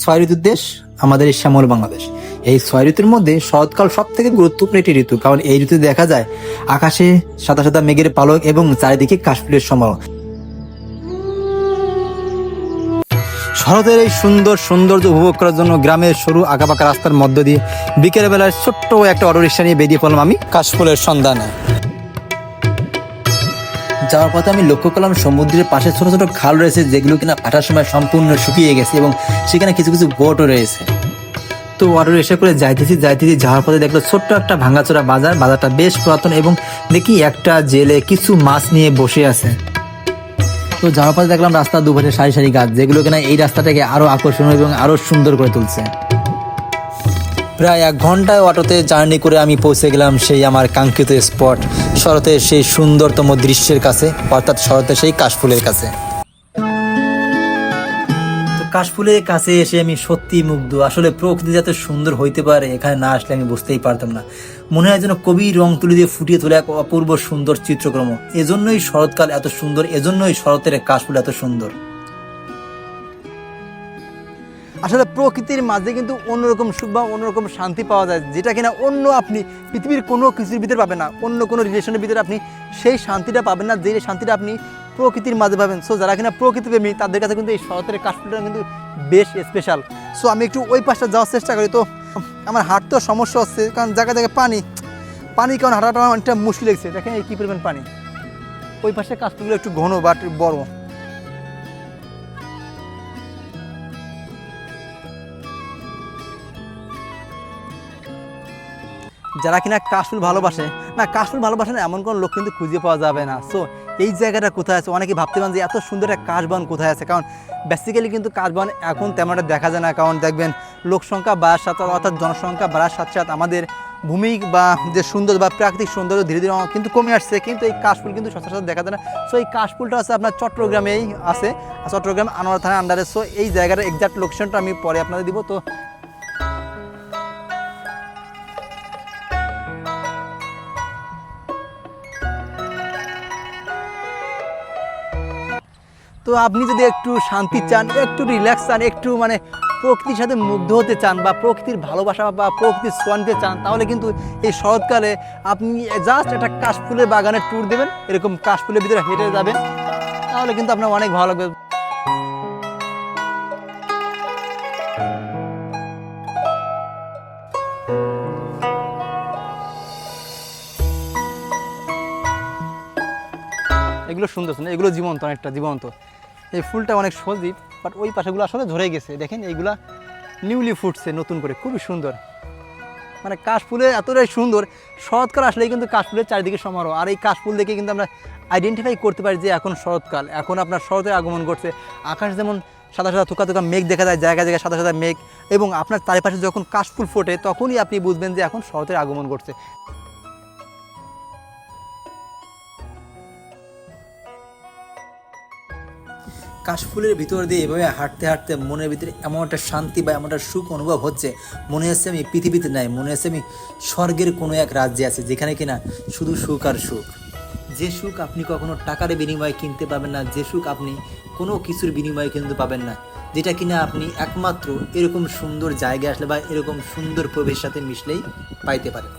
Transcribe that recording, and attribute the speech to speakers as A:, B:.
A: ছয় ঋতুর দেশ আমাদের এই শ্যামল বাংলাদেশ। এই ছয় ঋতুর মধ্যে শরৎকাল সব থেকে গুরুত্বপূর্ণ একটি ঋতু, কারণ এই ঋতুতে দেখা যায় আকাশে সাদা সাদা মেঘের পালক এবং চারিদিকে কাশফুলের সমারোহ। শরতের এই সুন্দর সৌন্দর্য উপভোগ করার জন্য গ্রামের সরু আঁকাবাঁকা রাস্তার মধ্য দিয়ে বিকেলবেলায় ছোট্ট একটা অটো রিক্সা নিয়ে বেরিয়ে পড়লাম আমি কাশফুলের সন্ধানে। যাওয়ার পথে আমি লক্ষ্য করলাম সমুদ্রের পাশে ছোট ছোট খাল রয়েছে, যেগুলো কিনা ভাটার সময় সম্পূর্ণ শুকিয়ে গেছে এবং সেখানে কিছু কিছু বোটও রয়েছে। তো অটো রিক্সা করে যাইতেছি যাইতেছি, যাওয়ার পথে দেখল ছোট্ট একটা ভাঙাচোরা বাজার। বাজারটা বেশ পুরাতন এবং দেখি একটা জেলে কিছু মাছ নিয়ে বসে আছে। তো যাওয়ার পথে দেখলাম রাস্তার দুপাশে সারি সারি গাছ, যেগুলো কিনা এই রাস্তাটাকে আরও আকর্ষণীয় এবং আরও সুন্দর করে তুলছে। প্রায় এক ঘন্টায় অটোতে জার্নি করে আমি পৌঁছে গেলাম সেই আমার কাঙ্ক্ষিত স্পট, শরতের সেই সুন্দরতম দৃশ্যের কাছে, অর্থাৎ শরতের সেই কাশফুলের কাছে। কাশফুলের কাছে এসে আমি সত্যি মুগ্ধ। আসলে প্রকৃতি এত সুন্দর হইতে পারে, এখানে না আসলে আমি বুঝতেই পারতাম না। মনে হয় যেন কবি রং তুলি দিয়ে ফুটিয়ে তোলে এক অপূর্ব সুন্দর চিত্রক্রম। এজন্যই শরৎকাল এত সুন্দর, এজন্যই শরতের কাশফুল এত সুন্দর। আসলে প্রকৃতির মাঝে কিন্তু অন্যরকম সুখ বা অন্যরকম শান্তি পাওয়া যায়, যেটা কিনা অন্য আপনি পৃথিবীর কোনো কিছুর ভিতরে পাবেন না, অন্য কোনো রিলেশনের ভিতরে আপনি সেই শান্তিটা পাবেন না যে শান্তিটা আপনি প্রকৃতির মাঝে পাবেন। সো যারা কিনা প্রকৃতি প্রেমী, তাদের কাছে কিন্তু এই শরতের কাশফুলটা কিন্তু বেশ স্পেশাল সো আমি একটু ওই পাশটা যাওয়ার চেষ্টা করি। তো, আমার হাঁটতেও সমস্যা হচ্ছে, কারণ জায়গায় জায়গায় পানি পানি কারণ হাঁটাটা অনেকটা মুশকিল লাগছে দেখেন এই কী পরিমাণ পানি। ওই পাশে কাশফুলগুলো একটু ঘন বাট বড়। যারা কিনা কাশফুল ভালোবাসে, না কাশফুল ভালোবাসে না, এমন কোনো লোক কিন্তু খুঁজে পাওয়া যাবে না। সো এই জায়গাটা কোথায় আছে? অনেকে ভাবতে পারেন যে এত সুন্দর একটা কাশবন কোথায় আছে? কারণ বেসিক্যালি কিন্তু কাশবন এখন তেমন একটা দেখা যায় না। কারণ দেখবেন, লোক সংখ্যা বাড়ার সাথে অর্থাৎ জনসংখ্যা বাড়ার সাথে সাথে আমাদের ভূমি বা যে সুন্দর বা প্রাকৃতিক সৌন্দর্য ধীরে ধীরে কিন্তু কমে আসছে। কিন্তু এই কাশফুল কিন্তু সচরাচর দেখা যায় না। সো এই কাশফুলটা আছে আপনার চট্টগ্রামেই আছে। চট্টগ্রাম আনোয়ার থানার আন্ডারে সো এই জায়গাটার এক্সাক্ট লোকেশনটা আমি পরে আপনাদের দিব। তো তো আপনি যদি একটু শান্তি চান একটু রিল্যাক্স চান একটু মানে প্রকৃতির সাথে মুগ্ধ হতে চান বা প্রকৃতির ভালোবাসা বা প্রকৃতির সোয়ানতে চান তাহলে কিন্তু এই শরৎকালে আপনি জাস্ট একটা কাশফুলের বাগানের ট্যুর দেবেন এরকম কাশফুলের ভিতরে হেঁটে যাবেন তাহলে কিন্তু আপনার অনেক ভালো লাগবে। এগুলো সুন্দর সুন্দর এগুলো জীবন্ত, অনেকটা জীবন্ত। এই ফুলটা অনেক সজীব বাট ওই পাশেগুলো আসলে ঝরে গেছে। দেখেন, এইগুলা নিউলি ফুটছে, নতুন করে, খুবই সুন্দর। মানে কাশফুলে এতটাই সুন্দর, শরৎকাল আসলেই কিন্তু কাশফুলের চারিদিকে সমারোহ। আর এই কাশফুল দেখে কিন্তু আমরা আইডেন্টিফাই করতে পারি যে এখন শরৎকাল। এখন আপনার শরতের আগমন করছে আকাশ যেমন সাদা সাদা থোকা থোকা মেঘ দেখা যায় জায়গায় জায়গায় সাদা সাদা মেঘ, এবং আপনার চারিপাশে যখন কাশফুল ফোটে, তখনই আপনি বুঝবেন যে এখন শরতের আগমন করছে কাশফুলের ভিতর দিয়ে এভাবে হাঁটতে হাঁটতে মনের ভিতরে এমন একটা শান্তি বা এমন একটা সুখ অনুভব হচ্ছে। মনে হচ্ছে আমি পৃথিবীতে নাই, মনে হচ্ছে আমি স্বর্গের কোনো এক রাজ্যে আছে, যেখানে কিনা শুধু সুখ আর সুখ। যে সুখ আপনি কখনো টাকার বিনিময়ে কিনতে পাবেন না, যে সুখ আপনি কোনো কিছুর বিনিময়ে কিন্তু পাবেন না, যেটা কিনা আপনি একমাত্র এরকম সুন্দর জায়গায় আসলে বা এরকম সুন্দর প্রবেশের সাথে মিশলেই পাইতে পারেন।